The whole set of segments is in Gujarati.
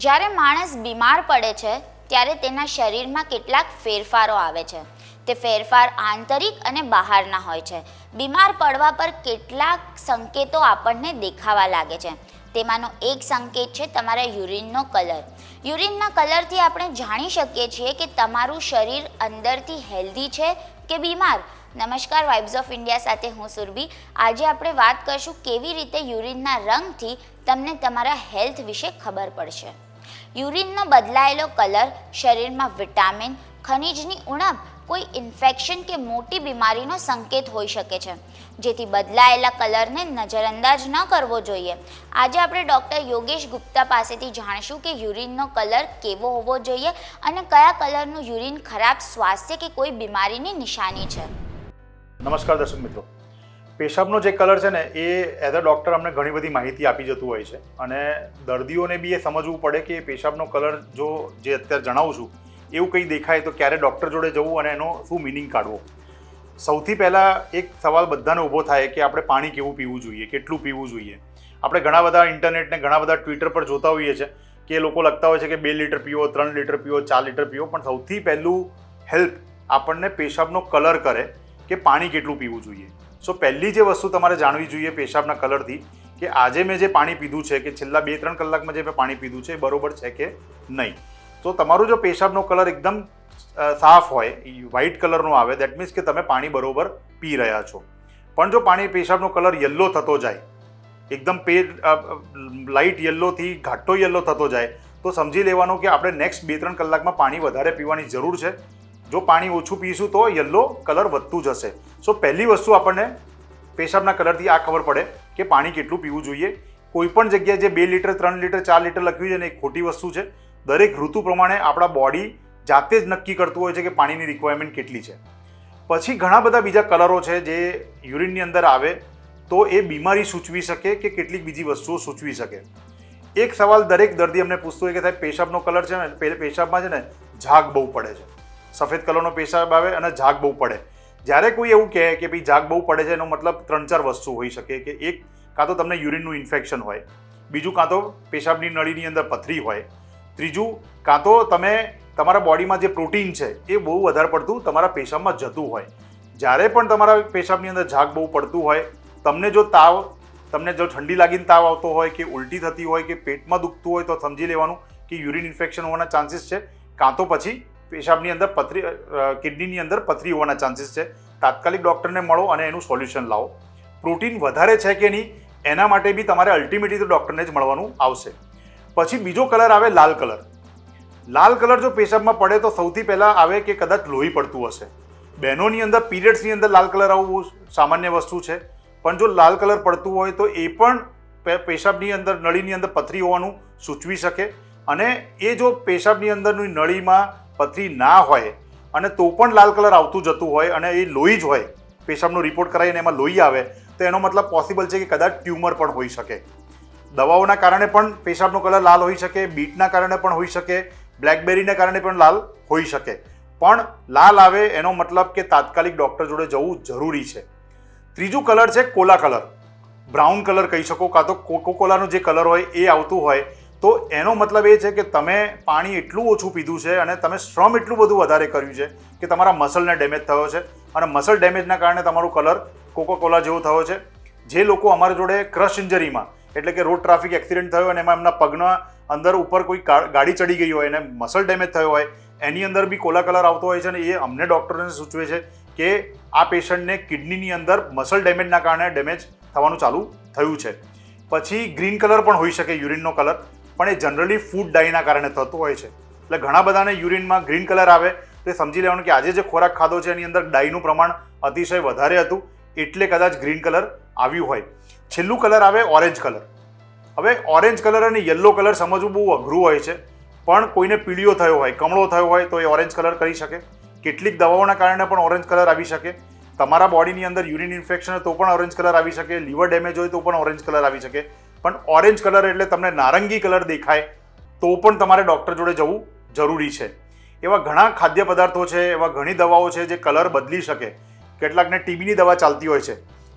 જ્યારે માણસ બીમાર પડે છે, ત્યારે તેના શરીરમાં કેટલાક ફેરફારો આવે છે. તે ફેરફાર આંતરિક અને બહારના હોય છે. બીમાર પડવા પર કેટલાક સંકેતો આપણને દેખાવા લાગે છે. તેમાંનો એક સંકેત છે તમારા યુરિનનો કલર. યુરિનના કલરથી આપણે જાણી શકીએ છીએ કે તમારું શરીર અંદરથી હેલ્ધી છે કે બીમાર? નમસ્કાર વાઇબ્સ ઓફ ઇન્ડિયા સાથે હું સુરભી. આજે આપણે વાત કરશું કેવી રીતે યુરિનના રંગથી તમને તમારા હેલ્થ વિશે ખબર પડશે. યુરિનનો બદલાયેલો કલર, શરીરમાં વિટામિન, ખનિજની ઉણપ, કોઈ ઇન્ફેક્શન કે મોટી બીમારીનો સંકેત હોઈ શકે છે. જેથી બદલાયેલા કલરને નજરઅંદાજ ન કરવો જોઈએ. આજે આપણે ડૉક્ટર યોગેશ ગુપ્તા પાસેથી જાણીશું કે યુરિનનો કલર કેવો હોવો જોઈએ અને કયા કલરનું યુરિન ખરાબ સ્વાસ્થ્ય કે કોઈ બીમારીની નિશાની છે. નમસ્કાર દર્શક મિત્રો. પેશાબનો જે કલર છે ને, એ એઝ અ ડૉક્ટર અમને ઘણી બધી માહિતી આપી જતું હોય છે. અને દર્દીઓને બી એ સમજવું પડે કે પેશાબનો કલર જો જે અત્યારે જણાવું છું, એવું કંઈ દેખાય તો ક્યારે ડૉક્ટર જોડે જવું અને એનો શું મિનિંગ કાઢવો? સૌથી પહેલાં એક સવાલ બધાને ઊભો થાય કે આપણે પાણી કેવું પીવું જોઈએ, કેટલું પીવું જોઈએ? આપણે ઘણા બધા ઇન્ટરનેટને ઘણા બધા ટ્વિટર પર જોતા હોઈએ છીએ કે લોકો લખતા હોય છે કે બે લીટર પીવો ત્રણ લીટર પીવો ચાર લીટર પીવો પણ સૌથી પહેલું હેલ્પ આપણને પેશાબનો કલર કરે કે પાણી કેટલું પીવું જોઈએ. સો પહેલી જે વસ્તુ તમારે જાણવી જોઈએ પેશાબના કલરથી કે આજે મેં જે પાણી પીધું છે કે છેલ્લા બે ત્રણ કલાકમાં જે મેં પાણી પીધું છે એ બરોબર છે કે નહીં. તો તમારું જો પેશાબનો કલર એકદમ સાફ હોય વ્હાઇટ કલરનો આવે દેટ મીન્સ કે તમે પાણી બરોબર પી રહ્યા છો. પણ જો પાણી પેશાબનો કલર યલો થતો જાય, એકદમ પે લાઇટ યલોથી ઘાટો યલો થતો જાય, તો સમજી લેવાનું કે આપણે નેક્સ્ટ બે ત્રણ કલાકમાં પાણી વધારે પીવાની જરૂર છે. જો પાણી ઓછું પીશું તો યલો કલર વધતું જશે. સો પહેલી વસ્તુ આપણને પેશાબના કલરથી આ ખબર પડે કે પાણી કેટલું પીવું જોઈએ. કોઈપણ જગ્યાએ જે બે લીટર, ત્રણ લીટર, ચાર લીટર લખ્યું છે ને, એ ખોટી વસ્તુ છે. દરેક ઋતુ પ્રમાણે આપણા બોડી જાતે જ નક્કી કરતું હોય છે કે પાણીની રિક્વાયરમેન્ટ કેટલી છે. પછી ઘણા બધા બીજા કલરો છે જે યુરિનની અંદર આવે તો એ બીમારી સૂચવી શકે કે કેટલીક બીજી વસ્તુઓ સૂચવી શકે. એક સવાલ દરેક દર્દી અમને પૂછતો હોય કે સાહેબ, પેશાબનો કલર છે ને પેશાબમાં છે ને, ઝાગ બહુ પડે છે. સફેદ કલરનો પેશાબ આવે અને ઝાગ બહુ પડે. જ્યારે કોઈ એવું કહે કે ભાઈ ઝાગ બહુ પડે છે એનો મતલબ ત્રણ ચાર વસ્તુ હોઈ શકે કે એક કાં તો તમને યુરિનનું ઇન્ફેક્શન હોય, બીજું કાં તો પેશાબની નળીની અંદર પથરી હોય, ત્રીજું કાં તો તમે તમારા બોડીમાં જે પ્રોટીન છે એ બહુ વધારે પડતું તમારા પેશાબમાં જતું હોય. જ્યારે પણ તમારા પેશાબની અંદર ઝાગ બહુ પડતું હોય, તમને જો તાવ, તમને જો ઠંડી લાગીને તાવ આવતો હોય કે ઉલટી થતી હોય કે પેટમાં દુખતું હોય તો સમજી લેવાનું કે યુરિન ઇન્ફેક્શન હોવાના ચાન્સીસ છે. કાં તો પછી પેશાબની અંદર પથરી કિડનીની અંદર પથરી હોવાના ચાન્સીસ છે. તાત્કાલિક ડૉક્ટરને મળો અને એનું સોલ્યુશન લાવો. પ્રોટીન વધારે છે કે નહીં, એના માટે બી તમારે અલ્ટિમેટલી તો ડૉક્ટરને જ મળવાનું આવશે. પછી બીજો કલર આવે લાલ કલર. લાલ કલર જો પેશાબમાં પડે તો સૌથી પહેલાં આવે કે કદાચ લોહી પડતું હશે. બહેનોની અંદર, પીરિયડ્સની અંદર લાલ કલર આવવું સામાન્ય વસ્તુ છે. પણ જો લાલ કલર પડતું હોય તો એ પણ પેશાબની અંદર, નળીની અંદર પથરી હોવાનું સૂચવી શકે. અને એ જો પેશાબની અંદરની નળીમાં પથરી ના હોય અને તો પણ લાલ કલર આવતું જતું હોય અને એ લોહી જ હોય, પેશાબનો રિપોર્ટ કરાવીને એમાં લોહી આવે, તો એનો મતલબ પોસિબલ છે કે કદાચ ટ્યુમર પણ હોઈ શકે. દવાઓના કારણે પણ પેશાબનો કલર લાલ હોઈ શકે, બીટના કારણે પણ હોઈ શકે બ્લેકબેરીના કારણે પણ લાલ હોઈ શકે. પણ લાલ આવે એનો મતલબ કે તાત્કાલિક ડૉક્ટર જોડે જવું જરૂરી છે. ત્રીજું કલર છે કોલા કલર. બ્રાઉન કલર કહી શકો, કાં તો કોકો કોલાનો જે કલર હોય એ આવતું હોય તો એનો મતલબ એ છે કે તમે પાણી એટલું ઓછું પીધું છે અને તમે શ્રમ એટલું બધું વધારે કર્યું છે કે તમારા મસલને ડેમેજ થયો છે. અને મસલ ડેમેજના કારણે તમારો કલર કોકો કોલા જેવો થયો છે. જે લોકો અમારા જોડે ક્રશ ઇન્જરીમાં એટલે કે રોડ ટ્રાફિક એક્સિડન્ટ થયો અને એમાં એમના પગના અંદર ઉપર કોઈ ગાડી ચડી ગઈ હોય અને મસલ ડેમેજ થયો હોય, એની અંદર બી કોલા કલર આવતો હોય છે અને એ અમને ડૉક્ટરને સૂચવે છે કે આ પેશન્ટને કિડનીની અંદર મસલ ડેમેજના કારણે ડેમેજ થવાનું ચાલુ થયું છે. પછી ગ્રીન કલર પણ હોઈ શકે યુરિનનો કલર પણ એ જનરલી ફૂડ ડાયના કારણે થતું હોય છે. એટલે ઘણા બધાને યુરિનમાં ગ્રીન કલર આવે, તો સમજી લેવાનું કે આજે જે ખોરાક ખાધો છે, એની અંદર ડાયનું પ્રમાણ અતિશય વધારે હતું, એટલે કદાચ ગ્રીન કલર આવ્યું હોય. છેલ્લું કલર આવે ઓરેન્જ કલર હવે ઓરેન્જ કલર અને યલો કલર સમજવું બહુ અઘરું હોય છે, પણ કોઈને પીળીઓ થયો હોય, કમળો થયો હોય, તો એ ઓરેન્જ કલર કરી શકે. કેટલીક દવાઓના કારણે પણ ઓરેન્જ કલર આવી શકે. તમારા બોડીની અંદર યુરિન ઇન્ફેક્શન હોય તો પણ ઓરેન્જ કલર આવી શકે લીવર ડેમેજ હોય તો પણ ઓરેન્જ કલર આવી શકે. પણ ઓરેન્જ કલર એટલે તમને નારંગી કલર દેખાય, તો પણ તમારે ડૉક્ટર જોડે જવું જરૂરી છે. એવા ઘણા ખાદ્ય પદાર્થો છે, એવા ઘણી દવાઓ છે જે કલર બદલી શકે. કેટલાકને ટીબીની દવા ચાલતી હોય છે.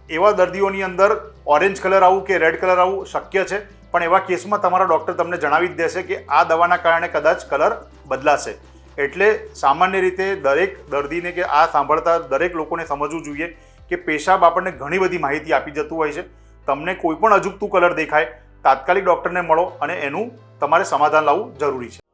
એવા દર્દીઓની અંદર ઓરેન્જ કલર આવું કે રેડ કલર આવું શક્ય છે, પણ એવા કેસમાં તમારા ડૉક્ટર તમને જણાવી જ દેશે કે આ દવાના કારણે કદાચ કલર બદલાશે. એટલે સામાન્ય રીતે દરેક દર્દીને કે આ સાંભળતા દરેક લોકોને સમજવું જોઈએ કે પેશાબ આપણને ઘણી બધી માહિતી આપી જતું હોય છે. તમને કોઈ પણ અજુગતું કલર દેખાય, તાત્કાલિક ડૉક્ટરને મળો અને એનું તમારે સમાધાન લાવવું જરૂરી છે.